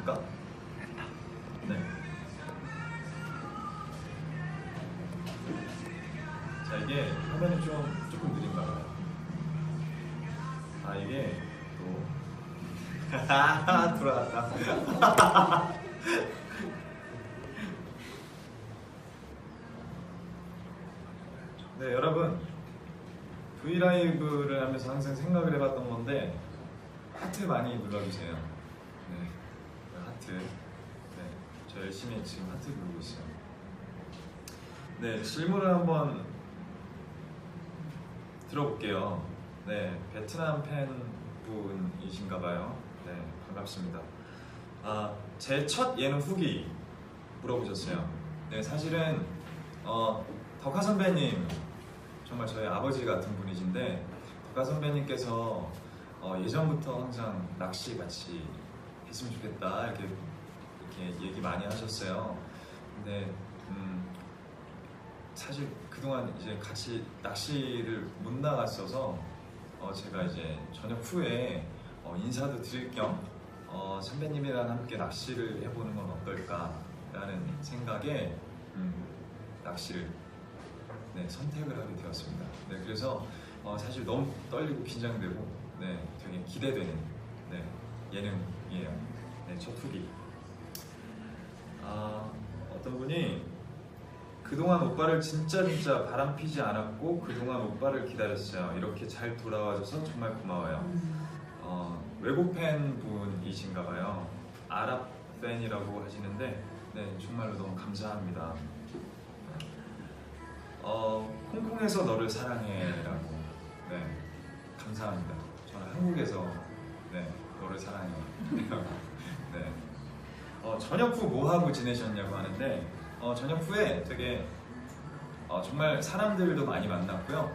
됐습니까? 네. 자 이게 화면이 좀 조금 느린가 봐요. 아 이게 또 돌아갔다. 네 여러분 브이라이브를 하면서 항상 생각을 해봤던 건데 하트 많이 눌러주세요. 네 하트. 네, 저 열심히 지금 하트 누르고 있어요. 네 질문을 한번 들어볼게요. 네, 베트남 팬분이신가 봐요. 네, 반갑습니다. 아, 제 첫 예능 후기 물어보셨어요. 네, 사실은 어, 덕화 선배님 정말 저희 아버지 같은 분이신데 덕화 선배님께서 어, 예전부터 항상 낚시 같이 했으면 좋겠다 이렇게 이렇게 얘기 많이 하셨어요. 근데 음, 사실 그동안 이제 같이 낚시를 못 나갔어서 어 제가 이제 저녁 후에 어 인사도 드릴 겸 어 선배님이랑 함께 낚시를 해보는 건 어떨까라는 생각에 음 낚시를 네, 선택을 하게 되었습니다. 네, 그래서 어 사실 너무 떨리고 긴장되고 네, 되게 기대되는 네, 예능 이에요. 네, 첫 후기. 아, 어떤 분이 그동안 오빠를 진짜 진짜 바람 피지 않았고 그동안 오빠를 기다렸어요. 이렇게 잘 돌아와줘서 정말 고마워요. 어, 외국 팬 분이신가 봐요. 아랍 팬이라고 하시는데 네, 정말로 너무 감사합니다. 어, 홍콩에서 너를 사랑해 라고 네, 감사합니다. 저는 한국에서 네, 너를 사랑해. 네. 어, 저녁 후 뭐 하고 지내셨냐고 하는데 어, 저녁 후에 되게 어, 정말 사람들도 많이 만났고요.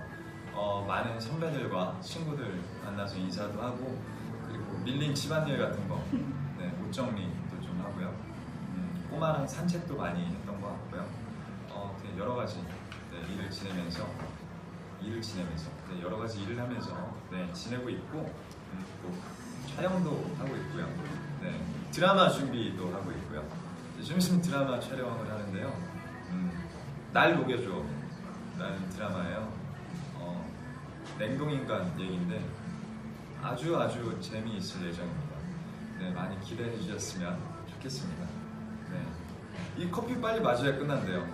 어, 많은 선배들과 친구들 만나서 인사도 하고 그리고 밀린 집안일 같은 거, 네, 옷 정리도 좀 하고요. 음, 꼬마랑 산책도 많이 했던 것 같고요. 어, 되게 여러 가지 네, 일을 지내면서 일을 지내면서 네, 여러 가지 일을 하면서 네, 지내고 있고 음, 또 촬영도 하고 있고요. 네, 드라마 준비도 하고 있고요. 있으면 드라마 촬영을 하는데요. 음, 날 녹여줘 라는 드라마예요. 어, 냉동인간 얘기인데 아주 아주 재미있을 예정입니다. 네, 많이 기대해 주셨으면 좋겠습니다. 네, 이 커피 빨리 마셔야 끝난대요.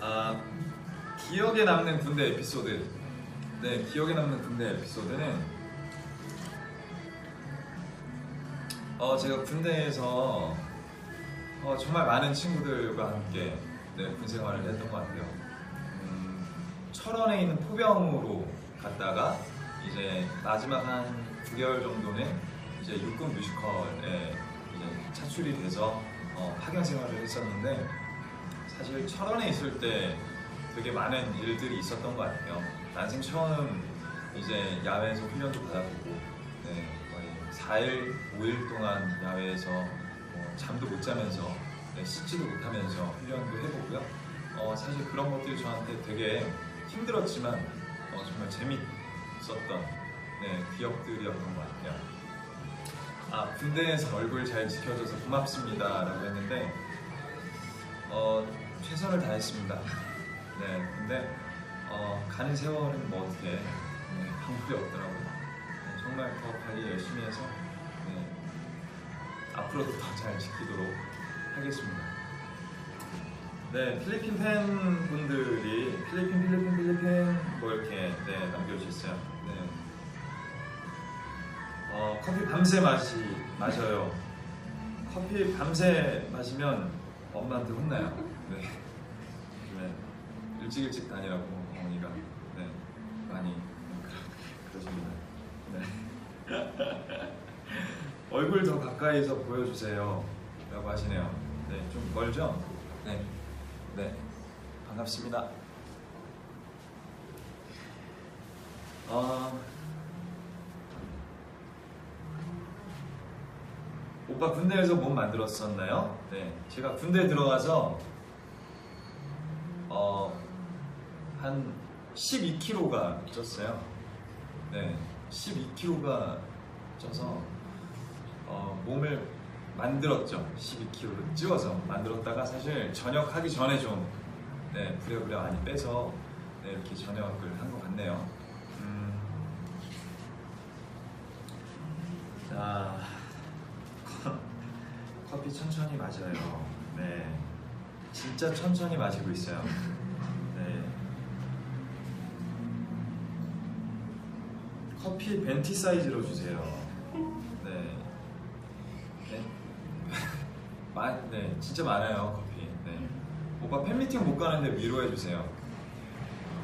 아, 기억에 남는 군대 에피소드. 네, 기억에 남는 군대 에피소드는 어, 제가 군대에서 어, 정말 많은 친구들과 함께 네, 군 생활을 했던 것 같아요. 음, 철원에 있는 포병으로 갔다가 이제 마지막 한 9개월 정도는 이제 육군 뮤지컬에 이제 차출이 돼서 어, 파견 생활을 했었는데 사실 철원에 있을 때 되게 많은 일들이 있었던 것 같아요. 난생 처음 이제 야외에서 훈련도 받아보고 네, 거의 4일, 5일 동안 야외에서 뭐 잠도 못 자면서 네, 씻지도 못하면서 훈련도 해보고요. 어, 사실 그런 것들이 저한테 되게 힘들었지만 어, 정말 재밌었던 네, 기억들이었던 것 같아요. 아 군대에서 얼굴 잘 지켜줘서 고맙습니다 라고 했는데 어, 최선을 다했습니다. 네, 근데 어, 가는 세월은 뭐 어떻게 네, 방법이 없더라고요. 네, 정말 더 관리 열심히 해서 네, 앞으로도 더 잘 지키도록 하겠습니다. 네, 필리핀 팬분들이 필리핀, 필리핀, 필리핀 뭐 이렇게 네, 남겨주셨어요. 네. 어, 커피 밤새 마시 마셔요. 커피 밤새 마시면 엄마한테 혼나요. 네. 네. 일찍 일찍 다니라고 어머니가 네. 많이 그러십니다. 네. 얼굴 더 가까이서 보여주세요. 라고 하시네요. 네, 좀 멀죠? 네. 네. 반갑습니다. 어, 오빠 군대에서 몸 만들었었나요? 네. 제가 군대 들어가서 어, 한 12kg가 쪘어요. 네. 12kg가 쪄서 어, 몸을 만들었죠. 12kg를 찌워서 만들었다가 사실 전역하기 전에 좀 네, 부랴부랴 많이 빼서 네, 이렇게 전역을 한 것 같네요. 음. 자, 커피 천천히 마셔요. 네, 진짜 천천히 마시고 있어요. 커피 벤티 사이즈로 주세요. 네. 네. 마, 네, 진짜 많아요 커피. 네. 오빠 팬미팅 못 가는데 위로해 주세요.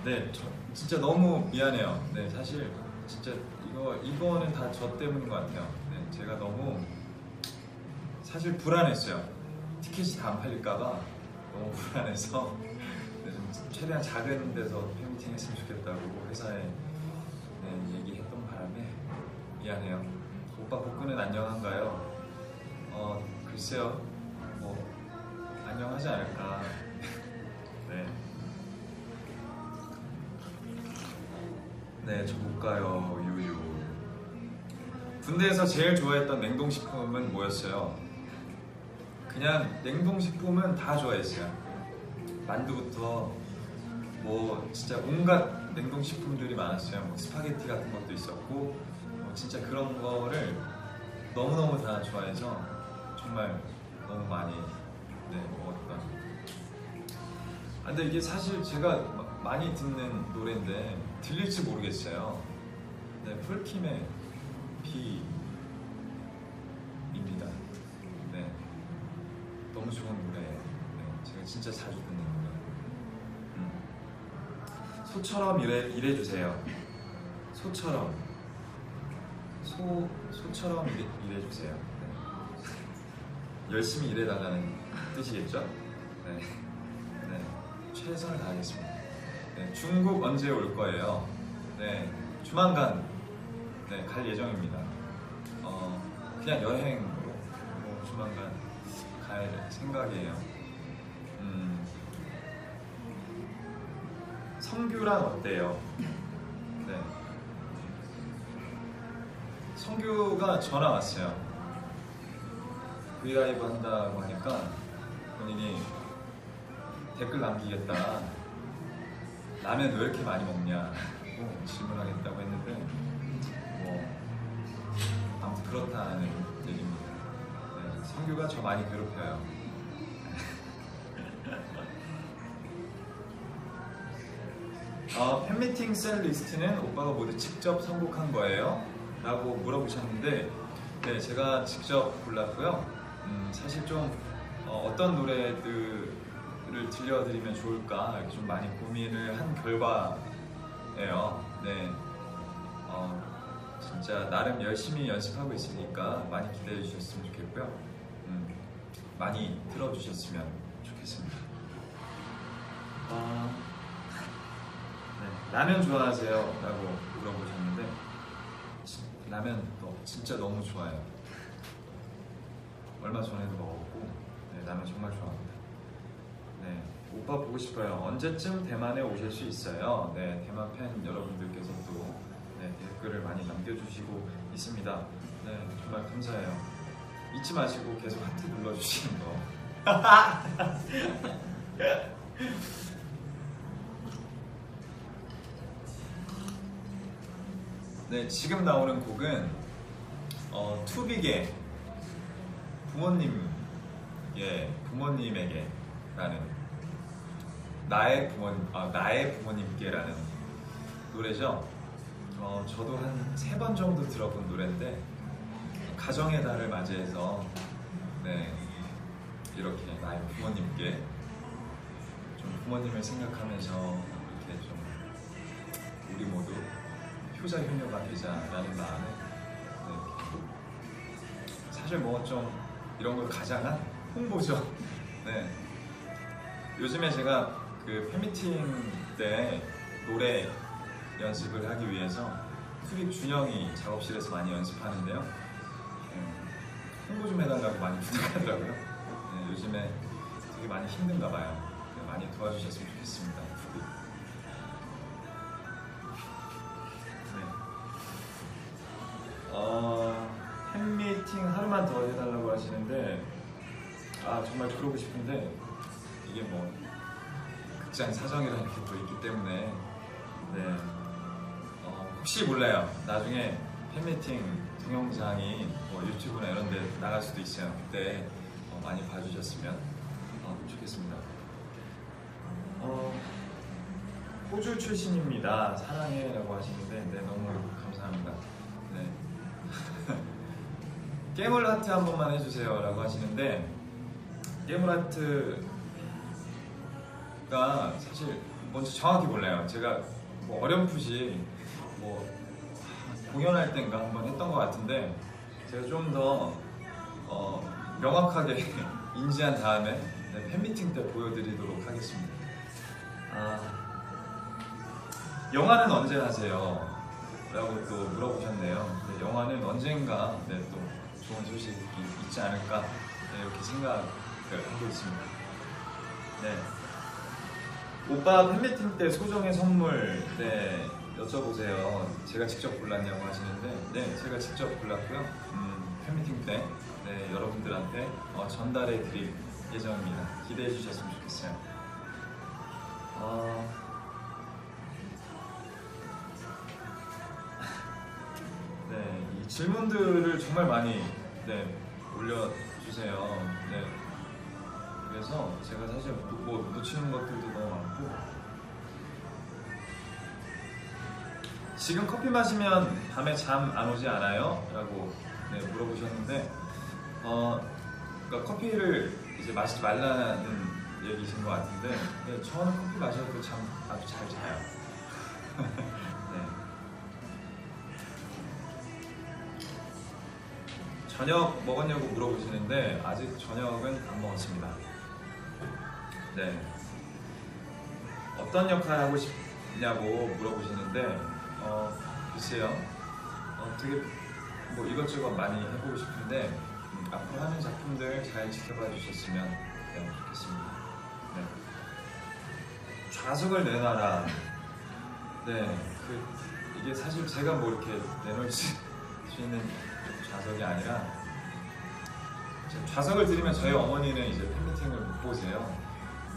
네, 저, 진짜 너무 미안해요. 네, 사실 진짜 이거 이거는 다 저 때문인 것 같아요. 네, 제가 너무 사실 불안했어요. 티켓이 다 안 팔릴까봐 너무 불안해서 네, 좀 최대한 작은 데서 팬미팅 했으면 좋겠다고 회사에 네, 바람에 미안해요. 오빠 복근은 안녕한가요? 어 글쎄요, 뭐 안녕하지 않을까. 네. 네, 저 못 가요, 유유. 군대에서 제일 좋아했던 냉동식품은 뭐였어요? 그냥 냉동식품은 다 좋아했어요. 만두부터 뭐 진짜 온갖 냉동식품들이 많았어요. 뭐 스파게티 같은 것도 있었고 뭐 진짜 그런 거를 너무너무 다 좋아해서 정말 너무 많이 네, 먹었던 아, 근데 이게 사실 제가 마- 많이 듣는 노래인데 들릴지 모르겠어요. 네, 폴킴의 비입니다. 네, 너무 좋은 노래예요. 네, 제가 진짜 자주 듣는 노래. 음. 소처럼 일해 일해 주세요. 소처럼 소 소처럼 일해, 일해 주세요. 네. 열심히 일해달라는 뜻이겠죠? 네. 네, 최선을 다하겠습니다. 네, 중국 언제 올 거예요? 네, 조만간 네, 갈 예정입니다. 어, 그냥 여행으로 뭐 조만간 갈 생각이에요. 음, 성규랑 어때요? 성규가 전화 왔어요. 브이라이브 한다고 하니까 본인이 댓글 남기겠다. 라면 왜 이렇게 많이 먹냐고 질문하겠다고 했는데 뭐 아무튼 그렇다는 얘기입니다. 네, 성규가 저 많이 괴롭혀요. 어, 팬미팅 셀 리스트는 오빠가 모두 직접 선곡한 거예요? 라고 물어보셨는데 네, 제가 직접 골랐고요. 음, 사실 좀 어, 떤 노래들을 들려드리면 좋을까 이렇게 좀 많이 고민을 한 결과예요. 네, 어, 진짜 나름 열심히 연습하고 있으니까 많이 기대해 주셨으면 좋겠고요. 음, 많이 들어주셨으면 좋겠습니다. 어, 네, 라면 좋아하세요? 라고 물어보셨는데 지- 라면 또 진짜 너무 좋아요. 얼마 전에도 먹었고 네, 라면 정말 좋아합니다. 네, 오빠 보고 싶어요. 언제쯤 대만에 오실 수 있어요? 네, 대만 팬 여러분들께서 또 네, 댓글을 많이 남겨주시고 있습니다. 네, 정말 감사해요. 잊지 마시고 계속 하트 눌러주시는 거. 네, 지금 나오는 곡은 어, 투빅의 부모님, 예, 부모님에게라는 나의 부모, 아, 나의 부모님께라는 노래죠. 어, 저도 한 세 번 정도 들어본 노래인데 가정의 달을 맞이해서 네, 이렇게 나의 부모님께 좀 부모님을 생각하면서 이렇게 좀 우리 모두 효자 효녀가 되자라는 마음에 네, 사실 뭐 좀 이런 걸 가장한 홍보죠. 네. 요즘에 제가 그 팬미팅 때 노래 연습을 하기 위해서 수립 준영이 작업실에서 많이 연습하는데요. 네, 홍보 좀 해달라고 많이 부탁하더라고요. 네, 요즘에 되게 많이 힘든가 봐요. 네, 많이 도와주셨으면 좋겠습니다. 어, 팬미팅 하루만 더 해달라고 하시는데 아 정말 그러고 싶은데 이게 뭐 극장 사정이라는 게또 있기 때문에 네. 어, 혹시 몰라요. 나중에 팬미팅 동영상이 뭐 유튜브나 이런 데 나갈 수도 있어요. 그때 어, 많이 봐주셨으면 어, 좋겠습니다. 어, 호주 출신입니다. 사랑해 라고 하시는데 네, 너무 감사합니다. 깨물 하트 한 번만 해주세요 라고 하시는데 깨물 하트가 사실 뭔지 정확히 몰라요 제가 뭐 어렴풋이 뭐 공연할 땐가 한번 했던 것 같은데 제가 좀더 어, 명확하게 인지한 다음에 네, 팬미팅 때 보여드리도록 하겠습니다 아, 영화는 언제 하세요? 라고 또 물어보셨네요. 네, 영화는 언젠가 네, 또 좋은 소식이 있지 않을까 네, 이렇게 생각을 하고 있습니다. 네. 오빠 팬미팅 때 소정의 선물 네, 여쭤보세요. 제가 직접 골랐냐고 하시는데 네, 제가 직접 골랐고요. 음, 팬미팅 때 네, 여러분들한테 어, 전달해 드릴 예정입니다. 기대해 주셨으면 좋겠어요. 어... 질문들을 정말 많이 네, 올려주세요. 네. 그래서 제가 사실 뭐, 뭐 놓치는 것들도 너무 많고 지금 커피 마시면 밤에 잠 안 오지 않아요? 라고 네, 물어보셨는데 어, 그러니까 커피를 이제 마시지 말라는 얘기신 것 같은데 네, 저는 커피 마셔도 참 아주 잘 자요. 저녁 먹었냐고 물어보시는데 아직 저녁은 안 먹었습니다. 네. 어떤 역할 하고 싶냐고 물어보시는데 어 글쎄요. 어, 되게 뭐 이것저것 많이 해보고 싶은데 음, 앞으로 하는 작품들 잘 지켜봐 주셨으면 네, 좋겠습니다. 네. 좌석을 내놔라. 네. 그 이게 사실 제가 뭐 이렇게 내놓을 수 있는 좌석이 아니라 좌석을 드리면 저희 어머니는 이제 팬미팅을 못 보세요.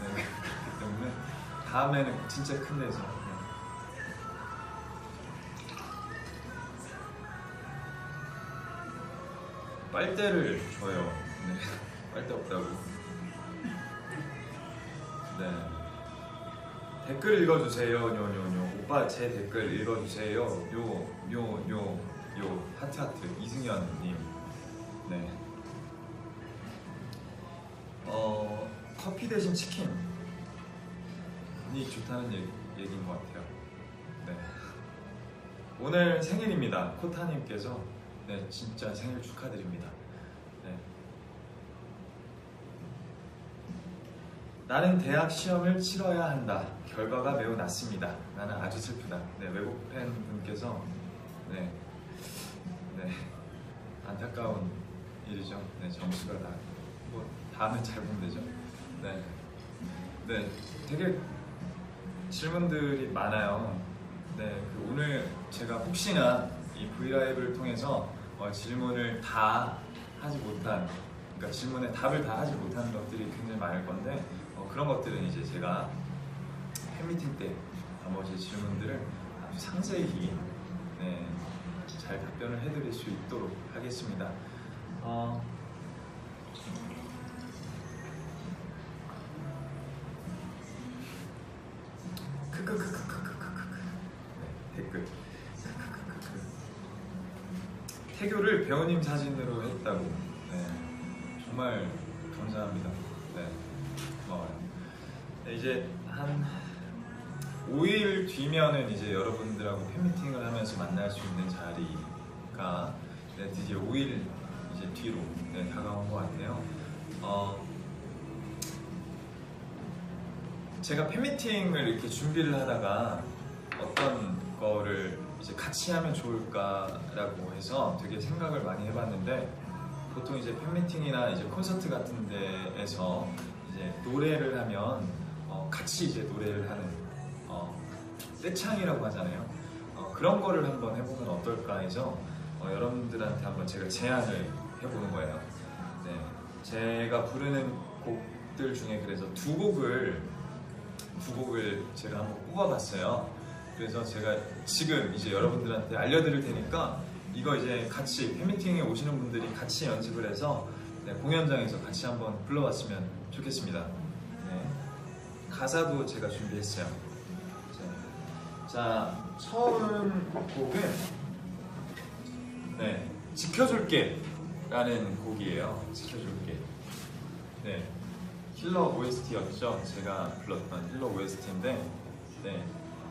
네, 그렇기 때문에 다음에는 진짜 큰 데서. 네. 빨대를 줘요. 네, 빨대 없다고. 네. 댓글 읽어주세요, 뇨뇨뇨. 오빠 제 댓글 읽어주세요. 요, 요, 요, 요. 하트 하트. 이승현님. 네. 어, 커피 대신 치킨이 좋다는 얘기, 얘기인 것 같아요. 네. 오늘 생일입니다. 코타님께서 네, 진짜 생일 축하드립니다. 네. 나는 대학 시험을 치러야 한다. 결과가 매우 낮습니다. 나는 아주 슬프다. 네, 외국 팬분께서 네, 네, 안타까운 일이죠. 네, 점수가 다, 뭐 다음에 잘 보면 되죠. 네, 네, 되게 질문들이 많아요. 네, 그 오늘 제가 혹시나 이 브이라이브를 통해서 어, 질문을 다 하지 못한, 그러니까 질문에 답을 다 하지 못하는 것들이 굉장히 많을 건데 어, 그런 것들은 이제 제가 팬미팅 때 나머지 질문들을 아주 상세히 네, 잘 답변을 해드릴 수 있도록 하겠습니다. 어, 네, 태교를 배우님 사진으로 했다고 네, 정말 감사합니다. 네, 고마워요. 네, 이제 한 5일 뒤면은 이제 여러분들하고 팬미팅을 하면서 만날 수 있는 자리가 네, 드디어 5일 이제 뒤로 네, 다가온 것 같네요. 어, 제가 팬미팅을 이렇게 준비를 하다가 어떤 거를 이제 같이 하면 좋을까라고 해서 되게 생각을 많이 해봤는데 보통 이제 팬미팅이나 이제 콘서트 같은 데에서 이제 노래를 하면 어, 같이 이제 노래를 하는 어, 떼창이라고 하잖아요. 어, 그런 거를 한번 해보면 어떨까 해서 어, 여러분들한테 한번 제가 제안을 해보는 거예요. 네, 제가 부르는 곡들 중에 그래서 두 곡을 두 곡을 제가 한번 뽑아봤어요. 그래서 제가 지금 이제 여러분들한테 알려드릴 테니까 이거 이제 같이 팬미팅에 오시는 분들이 같이 연습을 해서 네, 공연장에서 같이 한번 불러봤으면 좋겠습니다. 네. 가사도 제가 준비했어요. 자, 자, 처음 곡은 네, 지켜줄게 라는 곡이에요. 지켜줄게. 네, 힐러 OST였죠. 제가 불렀던 힐러 OST인데, 네,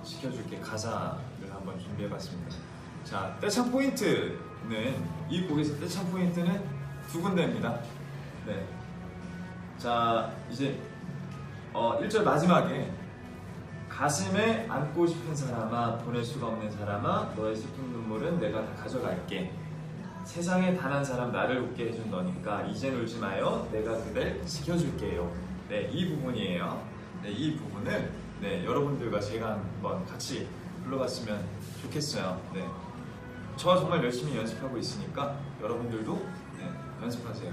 지켜줄게 가사를 한번 준비해봤습니다. 자, 떼창 포인트는 이 곡에서 떼창 포인트는 두 군데입니다. 네, 자 이제 어, 1절 마지막에 가슴에 안고 싶은 사람아 보낼 수가 없는 사람아 너의 슬픈 눈물은 내가 다 가져갈게. 세상에 단 한 사람 나를 웃게 해준 너니까 이젠 울지 마요. 내가 그댈 지켜줄게요. 네이 부분이에요. 네이 부분을 네 여러분들과 제가 한번 같이 불러봤으면 좋겠어요. 네저 정말 열심히 연습하고 있으니까 여러분들도 네, 연습하세요.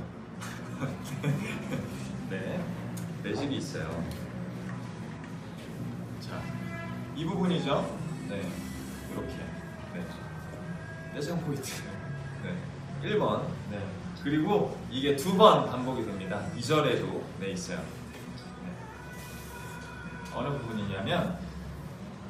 네 내식이 있어요. 자, 이 부분이죠. 네, 이렇게. 네. 내장 포인트. 네, 1번. 네. 그리고 이게 두 번 반복이 됩니다. 2절에도 네, 있어요. 네. 어느 부분이냐면,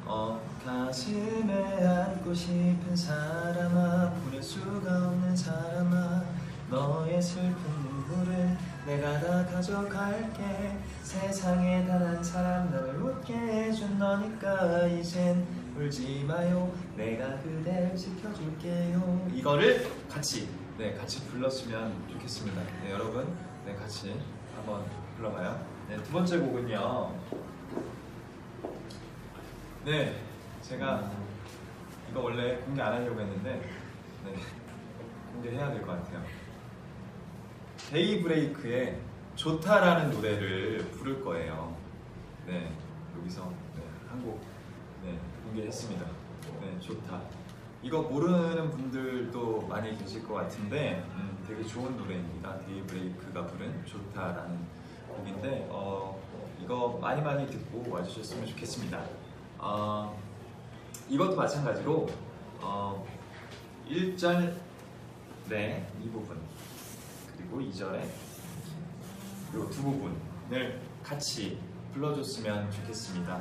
어, 가슴에 안고 싶은 사람아, 보낼 수가 없는 사람아, 너의 슬픈 눈물은 내가 다 가져갈게. 세상에 단 한 사람 나를 웃게 해준 너니까. 이젠 울지 마요. 내가 그댈 지켜줄게요. 이거를 같이 네 같이 불렀으면 좋겠습니다. 네 여러분 네 같이 한번 불러봐요. 네 두 번째 곡은요. 네 제가 이거 원래 공개 안 하려고 했는데 네 공개해야 될 것 같아요 데이 브레이크의 좋다라는 노래를 부를 거예요. 네, 여기서 네, 한곡 네, 공개했습니다. 네, 좋다. 이거 모르는 분들도 많이 계실 것 같은데 음, 되게 좋은 노래입니다. 데이브레이크가 부른 좋다라는 곡인데 어, 이거 많이 많이 듣고 와주셨으면 좋겠습니다. 어, 이것도 마찬가지로 어, 1절 네, 이 부분 그리고 2절에 이두 부분을 같이 불러줬으면 좋겠습니다.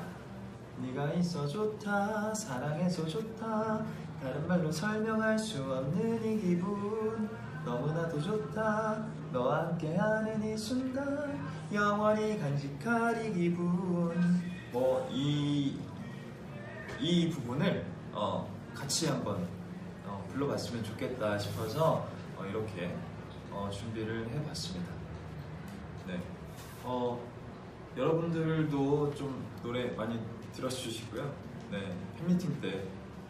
네가 있어 좋다 사랑해서 좋다 다른 말로 설명할 수 없는 이 기분 너무나도 좋다 너와 함께하는 이 순간 영원히 간직할 이 기분 뭐이이 부분을 어, 같이 한번 어, 불러봤으면 좋겠다 싶어서 어, 이렇게 어, 준비를 해봤습니다. 네. 어, 여러분들도 좀 노래 많이 들어주시고요. 네. 팬미팅 때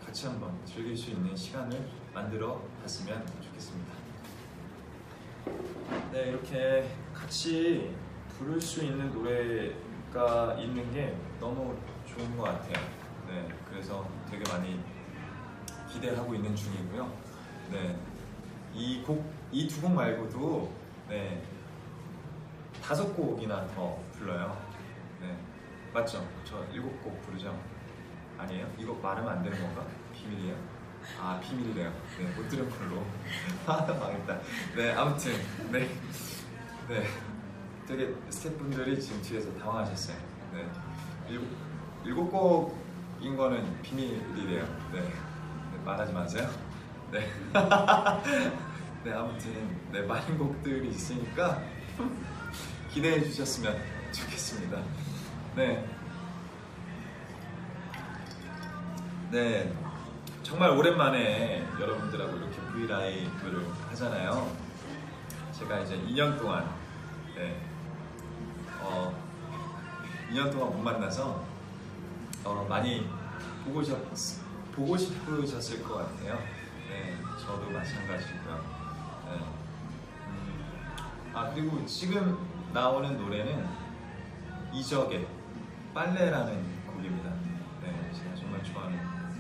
같이 한번 즐길 수 있는 시간을 만들어 봤으면 좋겠습니다. 네, 이렇게 같이 부를 수 있는 노래가 있는 게 너무 좋은 것 같아요. 네, 그래서 되게 많이 기대하고 있는 중이고요. 네, 이 곡, 이 두 곡 말고도 네, 다섯 곡이나 더 불러요. 네, 맞죠? 저 일곱 곡 부르죠? 아니에요? 이거 말하면 안 되는 건가? 비밀이에요? 아 비밀이래요. 네, 못 들은 걸로. 아 망했다. 네, 아무튼 네, 네, 되게 스태프분들이 지금 뒤에서 당황하셨어요. 네, 일곱 일곱 곡인 거는 비밀이래요. 네, 네, 말하지 마세요. 네, 네 아무튼 네 많은 곡들이 있으니까. 기대해 주셨으면 좋겠습니다. 네. 네. 정말 오랜만에 여러분들하고 이렇게 브이라이브를 하잖아요. 제가 이제 2년 동안, 네. 어, 2년 동안 못 만나서, 어, 많이 보고, 싶, 보고 싶으셨을 것 같아요. 네. 저도 마찬가지고요. 네. 음, 아, 그리고 지금 나오는 노래는 이적의 빨래라는 곡입니다. 네, 제가 정말 좋아하는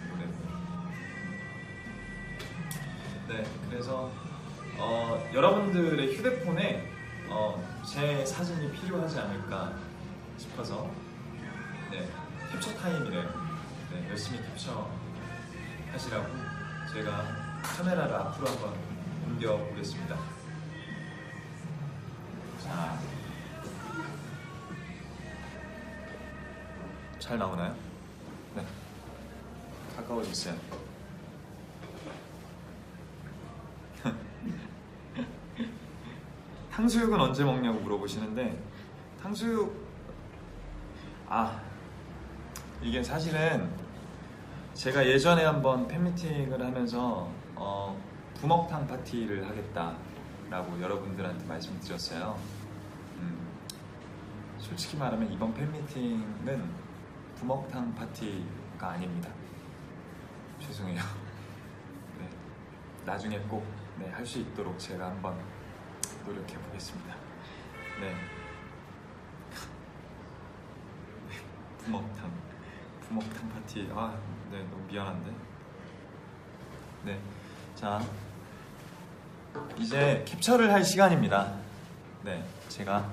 노래고요. 네, 그래서 어, 여러분들의 휴대폰에 어, 제 사진이 필요하지 않을까 싶어서 네 캡처 타임이래요. 네 열심히 캡처 하시라고 제가 카메라를 앞으로 한번 옮겨 보겠습니다. 자, 잘 나오나요? 네, 가까워졌어요. 탕수육은 언제 먹냐고 물어보시는데 탕수육 아 이게 사실은 제가 예전에 한번 팬미팅을 하면서 어, 부먹탕 파티를 하겠다라고 여러분들한테 말씀드렸어요. 음, 솔직히 말하면 이번 팬미팅은 부먹탕 파티가 아닙니다. 죄송해요. 네, 나중에 꼭 네, 할 수 있도록 제가 한번 노력해 보겠습니다. 네. 부먹탕, 부먹탕 파티. 아, 네, 너무 미안한데. 네, 자, 이제 캡처를 할 시간입니다. 네, 제가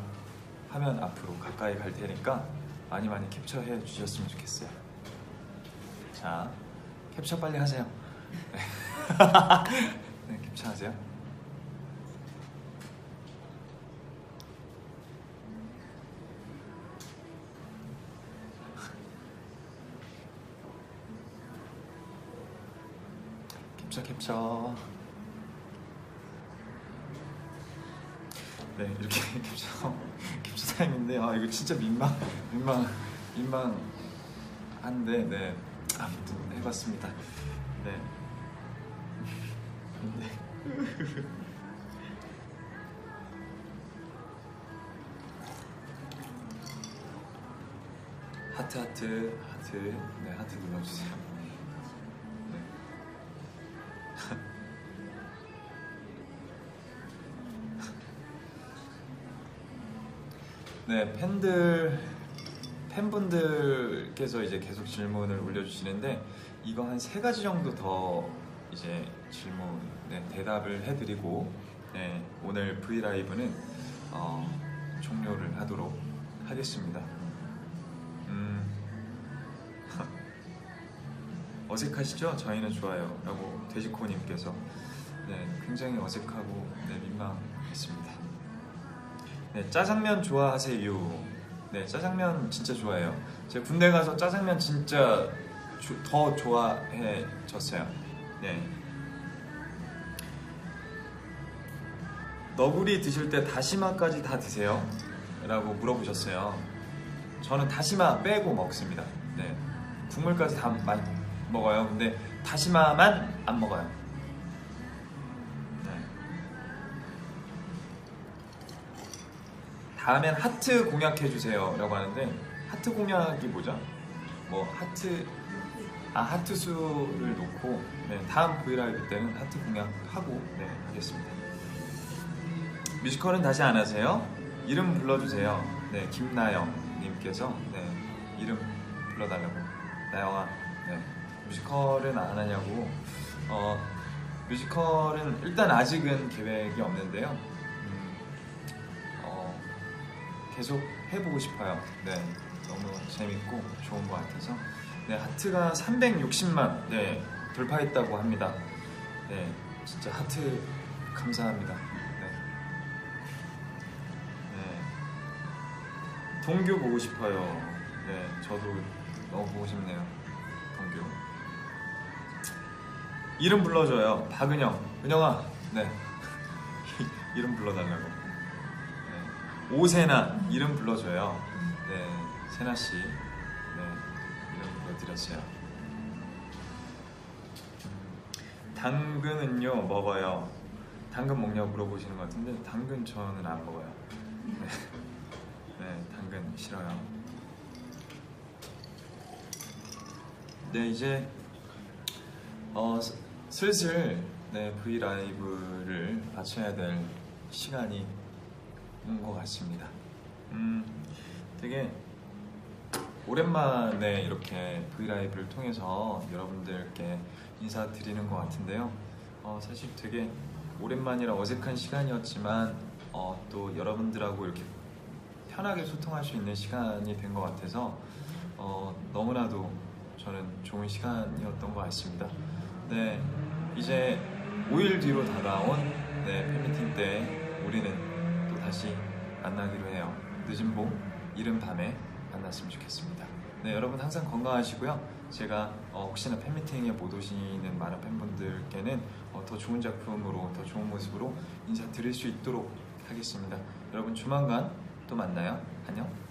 화면 앞으로 가까이 갈 테니까 많이 많이 캡처해 주셨으면 좋겠어요. 자, 캡처 빨리 하세요. 네, 네 캡처하세요. 캡처 캡처 네 이렇게 캡처 캡처 타임인데 아 이거 진짜 민망 민망 민망한데 네 아무튼 해봤습니다. 네. 네. 하트 하트 하트. 네 하트 눌러주세요 네, 팬들 팬분들께서 이제 계속 질문을 올려주시는데 이거 한 세 가지 정도 더 이제 질문 네, 대답을 해드리고 네, 오늘 V 라이브는 어, 종료를 하도록 하겠습니다. 음, 어색하시죠? 저희는 좋아요라고 돼지코님께서 네, 굉장히 어색하고 네, 민망했습니다. 네, 짜장면 좋아하세요. 네, 짜장면 진짜 좋아해요. 제가 군대 가서 짜장면 진짜 조- 더 좋아해졌어요. 네. 너구리 드실 때 다시마까지 다 드세요? 라고 물어보셨어요. 저는 다시마 빼고 먹습니다. 네. 국물까지 다 많이 먹어요. 근데 다시마만 안 먹어요. 다음엔 하트 공약해 주세요 라고 하는데 하트 공약이 뭐죠? 뭐 하트 아 하트 수를 놓고 네, 다음 브이라이브 때는 하트 공약하고 네, 하겠습니다. 뮤지컬은 다시 안 하세요? 이름 불러주세요. 네 김나영 님께서 네 이름 불러달라고 나영아 네 뮤지컬은 안 하냐고 어 뮤지컬은 일단 아직은 계획이 없는데요. 계속 해보고 싶어요. 네, 너무 재밌고 좋은 것 같아서. 네, 하트가 360만 네, 돌파했다고 합니다. 네, 진짜 하트 감사합니다. 네. 네. 동교 보고 싶어요. 네, 저도 너무 보고 싶네요. 동교. 이름 불러줘요. 박은영. 은영아. 네. 이름 불러달라고. 네. 오세나 이름 불러줘요. 네, 세나 씨. 네, 이름 불러드렸어요. 음, 당근은요 먹어요. 당근 먹냐고 물어보시는 것 같은데 당근 저는 안 먹어요. 네, 네 당근 싫어요. 네 이제 어, 스- 슬슬 네, V 라이브를 마쳐야 될 시간이 온 것 같습니다. 음, 되게 오랜만에 이렇게 V 라이브를 통해서 여러분들께 인사드리는 것 같은데요. 어, 사실 되게 오랜만이라 어색한 시간이었지만 어, 또 여러분들하고 이렇게 편하게 소통할 수 있는 시간이 된 것 같아서 어, 너무나도 저는 좋은 시간이었던 것 같습니다. 네, 이제 5일 뒤로 다가온 네, 팬미팅 때 우리는 또 다시 만나기로 해요. 늦은 봄, 이른 밤에 만났으면 좋겠습니다. 네, 여러분 항상 건강하시고요. 제가 어, 혹시나 팬미팅에 못 오시는 많은 팬분들께는 어, 더 좋은 작품으로, 더 좋은 모습으로 인사드릴 수 있도록 하겠습니다. 여러분 조만간 또 만나요. 안녕.